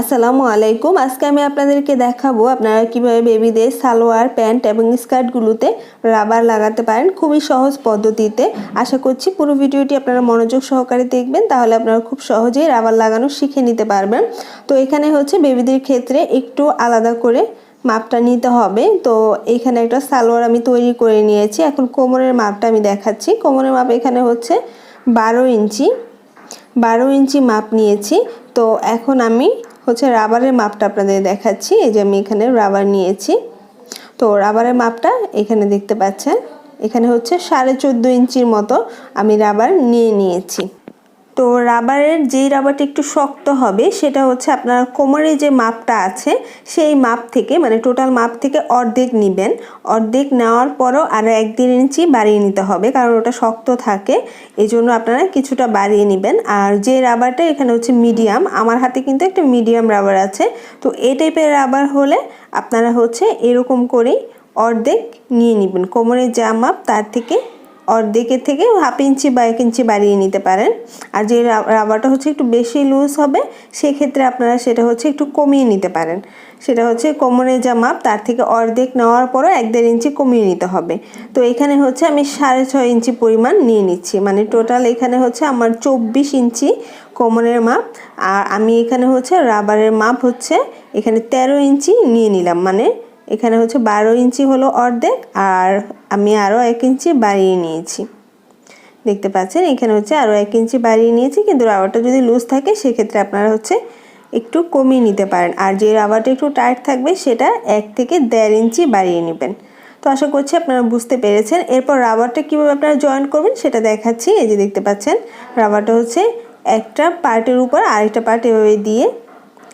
আসসালামু আলাইকুম। আজকে আমি আপনাদেরকে দেখাবো আপনারা কীভাবে বেবিদের সালোয়ার, প্যান্ট এবং স্কার্টগুলোতে রাবার লাগাতে পারেন খুবই সহজ পদ্ধতিতে। আশা করছি পুরো ভিডিওটি আপনারা মনোযোগ সহকারে দেখবেন, তাহলে আপনারা খুব সহজেই রাবার লাগানো শিখে নিতে পারবেন। তো এখানে হচ্ছে বেবিদের ক্ষেত্রে একটু আলাদা করে মাপটা নিতে হবে। তো এখানে একটা সালোয়ার আমি তৈরি করে নিয়েছি। এখন কোমরের মাপটা আমি দেখাচ্ছি। কোমরের মাপ এখানে হচ্ছে বারো ইঞ্চি বারো ইঞ্চি মাপ নিয়েছি। তো এখন আমি হচ্ছে রাবারের মাপটা আপনাদের দেখাচ্ছি। এই যে আমি এখানে রাবার নিয়েছি। তো রাবারের মাপটা এখানে দেখতে পাচ্ছেন। এখানে হচ্ছে সাড়ে চোদ্দ ইঞ্চির মতো আমি রাবার নিয়ে নিয়েছি। তো রাবারের যেই রাবারটা একটু শক্ত হবে, সেটা হচ্ছে আপনার কোমরে যে মাপটা আছে, সেই মাপ থেকে মানে টোটাল মাপ থেকে অর্ধেক নেবেন। অর্ধেক নেওয়ার পরও আরও এক দেড় ইঞ্চি বাড়িয়ে নিতে হবে, কারণ ওটা শক্ত থাকে এই জন্য আপনারা কিছুটা বাড়িয়ে নেবেন। আর যে রাবারটা এখানে হচ্ছে মিডিয়াম আমার হাতে কিন্তু একটা মিডিয়াম রাবার আছে, তো এই টাইপের রাবার হলে আপনারা হচ্ছে এরকম করেই অর্ধেক নিয়ে নেবেন। কোমরের যা মাপ, তার থেকে অর্ধেকের থেকে হাফ ইঞ্চি বা এক ইঞ্চি বাড়িয়ে নিতে পারেন। আর যে রাবারটা হচ্ছে একটু বেশি লুজ হবে, সেক্ষেত্রে আপনারা সেটা হচ্ছে একটু কমিয়ে নিতে পারেন। সেটা হচ্ছে কোমরের যা মাপ, তার থেকে অর্ধেক নেওয়ার পরও এক দেড় ইঞ্চি কমিয়ে নিতে হবে। তো এখানে হচ্ছে আমি সাড়ে ছয় ইঞ্চি পরিমাণ নিয়ে নিচ্ছি। মানে টোটাল এখানে হচ্ছে আমার চব্বিশ ইঞ্চি কোমরের মাপ। আর আমি এখানে হচ্ছে রাবারের মাপ হচ্ছে এখানে তেরো ইঞ্চি নিয়ে নিলাম। মানে এখানে হচ্ছে বারো ইঞ্চি হলো অর্ধেক আর আমি আরও এক ইঞ্চি বাড়িয়ে নিয়েছি। দেখতে পাচ্ছেন, এখানে হচ্ছে আরও এক ইঞ্চি বাড়িয়ে নিয়েছি, কিন্তু রাবারটা যদি লুজ থাকে, সেক্ষেত্রে আপনারা হচ্ছে একটু কমিয়ে নিতে পারেন। আর যে রাবারটা একটু টাইট থাকবে, সেটা এক থেকে দেড় ইঞ্চি বাড়িয়ে নেবেন। তো আশা করছি আপনারা বুঝতে পেরেছেন। এরপর রাবারটা কীভাবে আপনারা জয়েন করবেন, সেটা দেখাচ্ছি। এই যে দেখতে পাচ্ছেন রাবারটা হচ্ছে একটা পার্টের উপর আরেকটা পার্ট এভাবে দিয়ে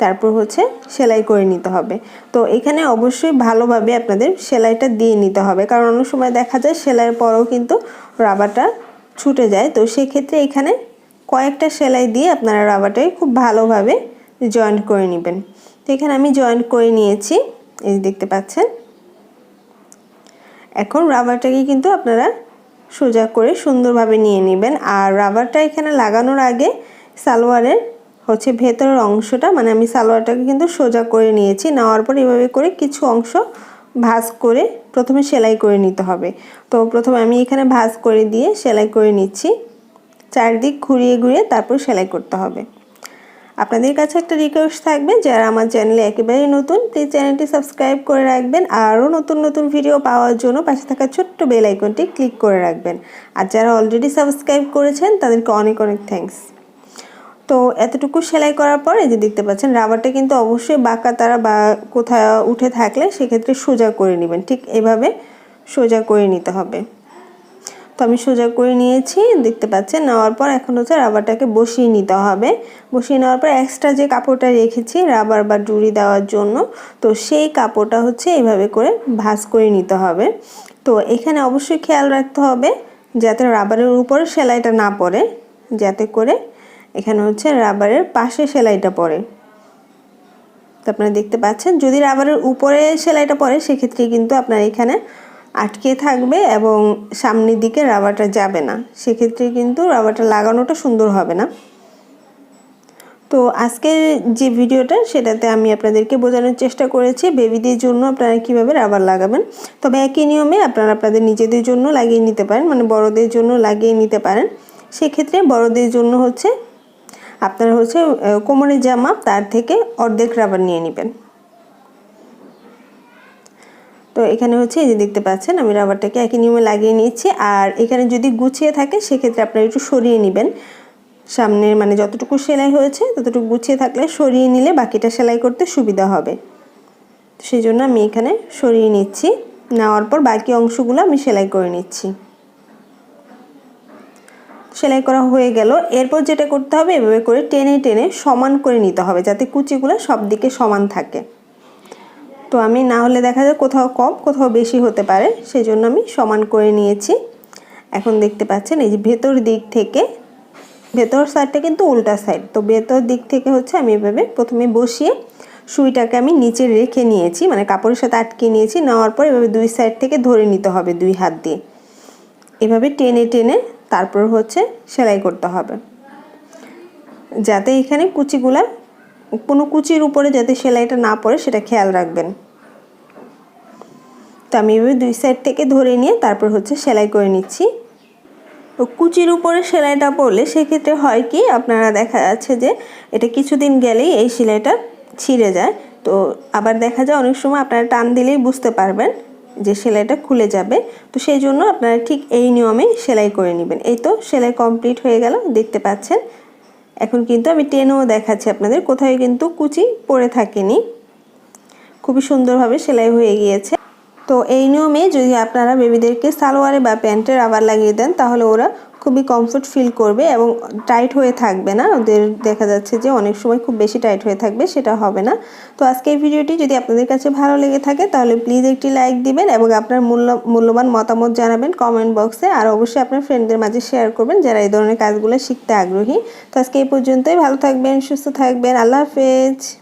তারপর হচ্ছে সেলাই করে নিতে হবে। তো এখানে অবশ্যই ভালোভাবে আপনাদের সেলাইটা দিয়ে নিতে হবে। কারণ অনেক সময় দেখা যায় সেলাইয়ের পরেও কিন্তু রাবারটা ছুটে যায়। তো সেক্ষেত্রে এখানে কয়েকটা সেলাই দিয়ে আপনারা রাবারটাকে খুব ভালোভাবে জয়েন্ট করে নেবেন। তো এখানে আমি জয়েন্ট করে নিয়েছি। এই দেখতে পাচ্ছেন। এখন রাবারটাকে কিন্তু আপনারা সোজা করে সুন্দরভাবে নিয়ে নেবেন। আর রাবারটা এখানে লাগানোর আগে সালোয়ারের হচ্ছে ভেতরের অংশটা মানে আমি সালোয়ারটাকে কিন্তু সোজা করে নিয়েছি। নেওয়ার পর এভাবে করে কিছু অংশ ভাজ করে প্রথমে সেলাই করে নিতে হবে। তো প্রথমে আমি এখানে ভাজ করে দিয়ে সেলাই করে নিচ্ছি। চারদিক ঘুরিয়ে ঘুরিয়ে তারপর সেলাই করতে হবে। আপনাদের কাছে একটা রিকোয়েস্ট থাকবে, যারা আমার চ্যানেলে একেবারেই নতুন সেই চ্যানেলটি সাবস্ক্রাইব করে রাখবেন। আরও নতুন নতুন ভিডিও পাওয়ার জন্য পাশে থাকা ছোট্ট বেল আইকনটি ক্লিক করে রাখবেন। আর যারা অলরেডি সাবস্ক্রাইব করেছেন, তাদেরকে অনেক অনেক থ্যাংকস তো এতটুকু সেলাই করার পরে যে দেখতে পাচ্ছেন, রাবারটা কিন্তু অবশ্যই বাঁকা তারা বা কোথাও উঠে থাকলে সেক্ষেত্রে সোজা করে নেবেন। ঠিক এভাবে সোজা করে নিতে হবে। তো আমি সোজা করে নিয়েছি, দেখতে পাচ্ছেন, নেওয়ার পর এখন হচ্ছে রাবারটাকে বসিয়ে নিতে হবে। বসিয়ে নেওয়ার পর এক্সট্রা যে কাপড়টা রেখেছি রাবার বা ডুরি দেওয়ার জন্য, তো সেই কাপড়টা হচ্ছে এভাবে করে ভাঁজ করে নিতে হবে। তো এখানে অবশ্যই খেয়াল রাখতে হবে, যাতে রাবারের উপরে সেলাইটা না পড়ে, যাতে করে এখানে হচ্ছে রাবারের পাশে সেলাইটা পড়ে। তো আপনারা দেখতে পাচ্ছেন, যদি রাবারের উপরে সেলাইটা পড়ে, সেক্ষেত্রে কিন্তু আপনার এখানে আটকে থাকবে এবং সামনের দিকে রাবারটা যাবে না। সেক্ষেত্রে কিন্তু রাবারটা লাগানোটা সুন্দর হবে না। তো আজকের যে ভিডিওটা, সেটাতে আমি আপনাদেরকে বোঝানোর চেষ্টা করেছি, বেবিদের জন্য আপনারা কীভাবে রাবার লাগাবেন। তবে একই নিয়মে আপনারা আপনাদের নিজেদের জন্য লাগিয়ে নিতে পারেন মানে বড়দের জন্য লাগিয়ে নিতে পারেন। সেক্ষেত্রে বড়দের জন্য হচ্ছে আপনারা হচ্ছে কোমরের জামা, তার থেকে অর্ধেক রাবার নিয়ে নেবেন। তো এখানে হচ্ছে এই যে দেখতে পাচ্ছেন, আমি রাবারটাকে একই নিয়মে লাগিয়ে নিয়েছি। আর এখানে যদি গুছিয়ে থাকে, সেক্ষেত্রে আপনারা একটু সরিয়ে নেবেন। সামনের মানে যতটুকু সেলাই হয়েছে, ততটুকু গুছিয়ে থাকলে সরিয়ে নিলে বাকিটা সেলাই করতে সুবিধা হবে। সেই জন্য আমি এখানে সরিয়ে নিচ্ছি। নেওয়ার পর বাকি অংশগুলো আমি সেলাই করে নিচ্ছি। সেলাই করা হয়ে গেল। এরপর যেটা করতে হবে, এভাবে করে টেনে টেনে সমান করে নিতে হবে যাতে কুচিগুলো সব দিকে সমান থাকে। তো আমি না হলে দেখা যায় কোথাও কম, কোথাও বেশি হতে পারে সেই জন্য আমি সমান করে নিয়েছি। এখন দেখতে পাচ্ছেন, এই যে ভেতর দিক থেকে, ভেতর সাইডটা কিন্তু উল্টা সাইড। তো ভেতর দিক থেকে হচ্ছে আমি এভাবে প্রথমে বসিয়ে সুইটাকে আমি নিচে রেখে নিয়েছি মানে কাপড়ের সাথে আটকে নিয়েছি। নেওয়ার পর এভাবে দুই সাইড থেকে ধরে নিতে হবে দুই হাত দিয়ে। এভাবে টেনে টেনে তারপর হচ্ছে সেলাই করতে হবে। যাতে এখানে কুচিগুলা, কোনো কুচির উপরে যাতে সেলাইটা না পড়ে সেটা খেয়াল রাখবেন। তো আমি এভাবে দুই সাইড থেকে ধরে নিয়ে তারপর হচ্ছে সেলাই করে নিচ্ছি। তো কুচির উপরে সেলাইটা পড়লে সেক্ষেত্রে হয় কি, আপনারা দেখা যাচ্ছে যে এটা কিছুদিন গেলেই এই সেলাইটা ছিঁড়ে যায়। তো আবার দেখা যায় অনেক সময় আপনারা টান দিলেই বুঝতে পারবেন। যে সেলাইটা খুলে যাবে, তো সেই জন্য আপনারা ঠিক এই নিয়মে সেলাই করে নেবেন। এই তো সেলাই কমপ্লিট হয়ে গেল, দেখতে পাচ্ছেন। এখন কিন্তু আমি টেনেও দেখাচ্ছি আপনাদের, কোথায় কিন্তু কুচি পরে থাকেনি। খুবই সুন্দরভাবে সেলাই হয়ে গিয়েছে। তো এই নিয়মে যদি আপনারা বেবিদেরকে সালোয়ারে বা প্যান্টে রাবার লাগিয়ে দেন, তাহলে ওরা খুবই কমফোর্ট ফিল করবে এবং টাইট হয়ে থাকবে না। ওদের দেখা যাচ্ছে যে অনেক সময় খুব বেশি টাইট হয়ে থাকবে, সেটা হবে না। তো আজকে এই ভিডিওটি যদি আপনাদের কাছে ভালো লেগে থাকে, তাহলে প্লিজ একটি লাইক দিবেন এবং আপনার মূল্য, মূল্যবান মতামত জানাবেন কমেন্ট বক্সে আর অবশ্যই আপনার ফ্রেন্ডদের মাঝে শেয়ার করবেন যারা এই ধরনের কাজগুলো শিখতে আগ্রহী। তো আজকে এই পর্যন্তই। ভালো থাকবেন, সুস্থ থাকবেন। আল্লাহ হাফেজ।